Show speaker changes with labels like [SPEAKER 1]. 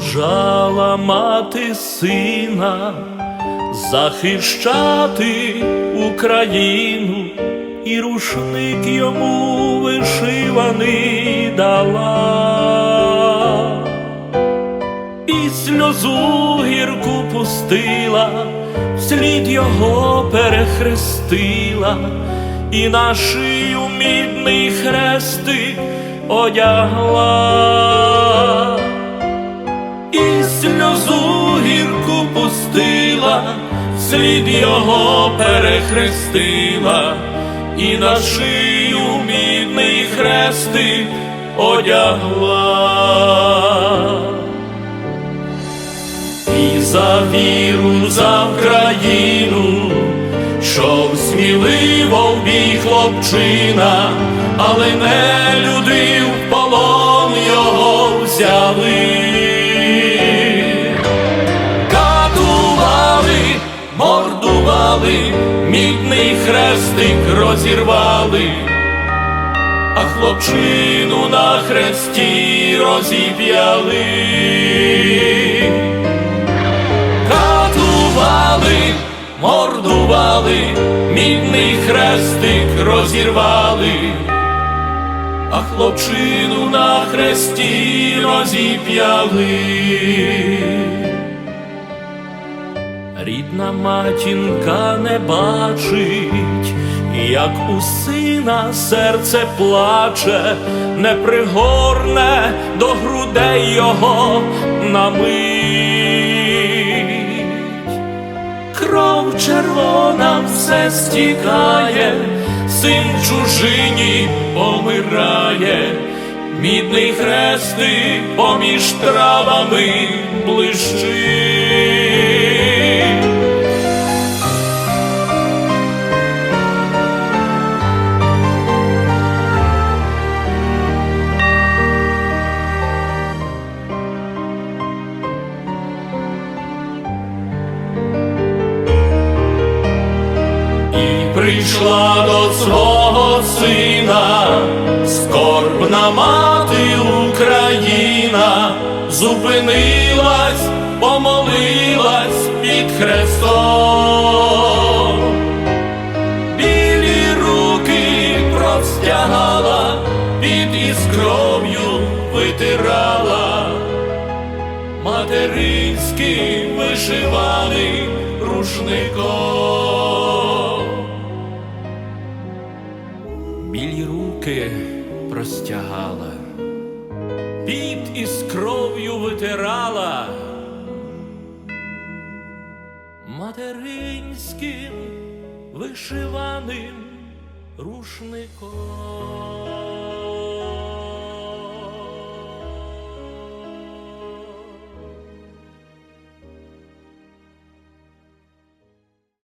[SPEAKER 1] побажала мати сина захищати Україну, і рушник йому вишиваний дала, і сльозу гірку пустила, слід його перехрестила, і на шию мідний хрестик одягла, слід його перехрестила, і на шию мідний хрестик одягла. І за віру за Україну, що сміливо в бій хлопчина, але не люди в полон його взяли. Мордували, мідний хрестик розірвали, а хлопчину на хресті розіп'яли. Катували, мордували, мідний хрестик розірвали, а хлопчину на хресті розіп'яли. Рідна матінка не бачить, як у сина серце плаче, не пригорне до грудей його на мить. Кров червона все стікає, син чужині помирає, мідний хрестик поміж травами блищить. Прийшла до свого сина, скорбна мати Україна, зупинилась, помолилась під хрестом, білі руки простягала, під із кров'ю витирала, материнським вишиваним рушником. Руки простягала, під із кров'ю витирала, материнським вишиваним рушником.